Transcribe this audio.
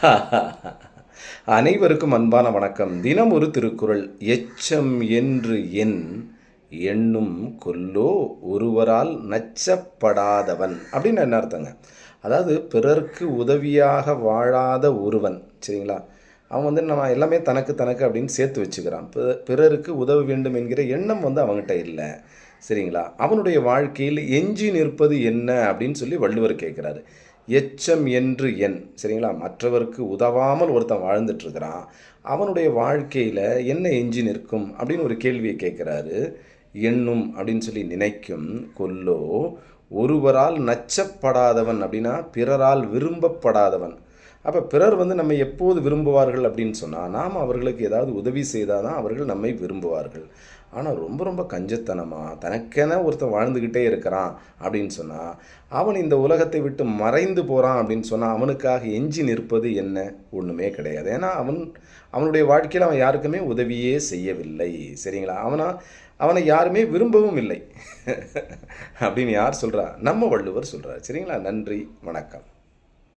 அனைவருக்கும் அன்பான வணக்கம். தினம் ஒரு திருக்குறள் எச்சம் என்று என் எண்ணும் கொல்லோ ஒருவரால் நச்சப்படாதவன் அப்படின்னு என்ன அர்த்தங்க? அதாவது பிறர்க்கு உதவியாக வாழாத ஒருவன் சரிங்களா? அவன் வந்து நம்ம எல்லாமே தனக்கு தனக்கு அப்படின்னு சேர்த்து வச்சுக்கிறான். பிறருக்கு உதவ வேண்டும் என்கிற எண்ணம் வந்து அவன்கிட்ட இல்லை. சரிங்களா? அவனுடைய வாழ்க்கையில் எஞ்சி நிற்பது என்ன அப்படின்னு சொல்லி வள்ளுவர் கேட்குறாரு. எச்சம் என்று என் சரிங்களா? மற்றவருக்கு உதவாமல் ஒருத்தன் வாழ்ந்துட்டுருக்கிறான். அவனுடைய வாழ்க்கையில் என்ன எஞ்சி நிற்கும் அப்படின்னு ஒரு கேள்வியை கேட்குறாரு. எண்ணும் அப்படின்னு சொல்லி நினைக்கும் கொல்லோ ஒருவரால் நச்சப்படாதவன் அப்படின்னா பிறரால் விரும்பப்படாதவன். அப்போ பிறர் வந்து நம்ம எப்போது விரும்புவார்கள் அப்படின்னு சொன்னால் நாம் அவர்களுக்கு ஏதாவது உதவி செய்தால் தான் அவர்கள் நம்மை விரும்புவார்கள். ஆனால் ரொம்ப ரொம்ப கஞ்சத்தனமாக தனக்கென ஒருத்தன் வாழ்ந்துக்கிட்டே இருக்கிறான் அப்படின்னு சொன்னால் அவன் இந்த உலகத்தை விட்டு மறைந்து போகிறான் அப்படின்னு சொன்னால் அவனுக்காக எஞ்சி நிற்பது என்ன? ஒன்றுமே கிடையாது. ஏன்னா அவன் அவனுடைய வாழ்க்கையில் அவன் யாருக்குமே உதவியே செய்யவில்லை. சரிங்களா? அவனா அவனை யாருமே விரும்பவும் இல்லை. அப்படின்னு யார் சொல்கிறா நம்ம வள்ளுவர் சொல்கிறார் சரிங்களா? நன்றி வணக்கம்.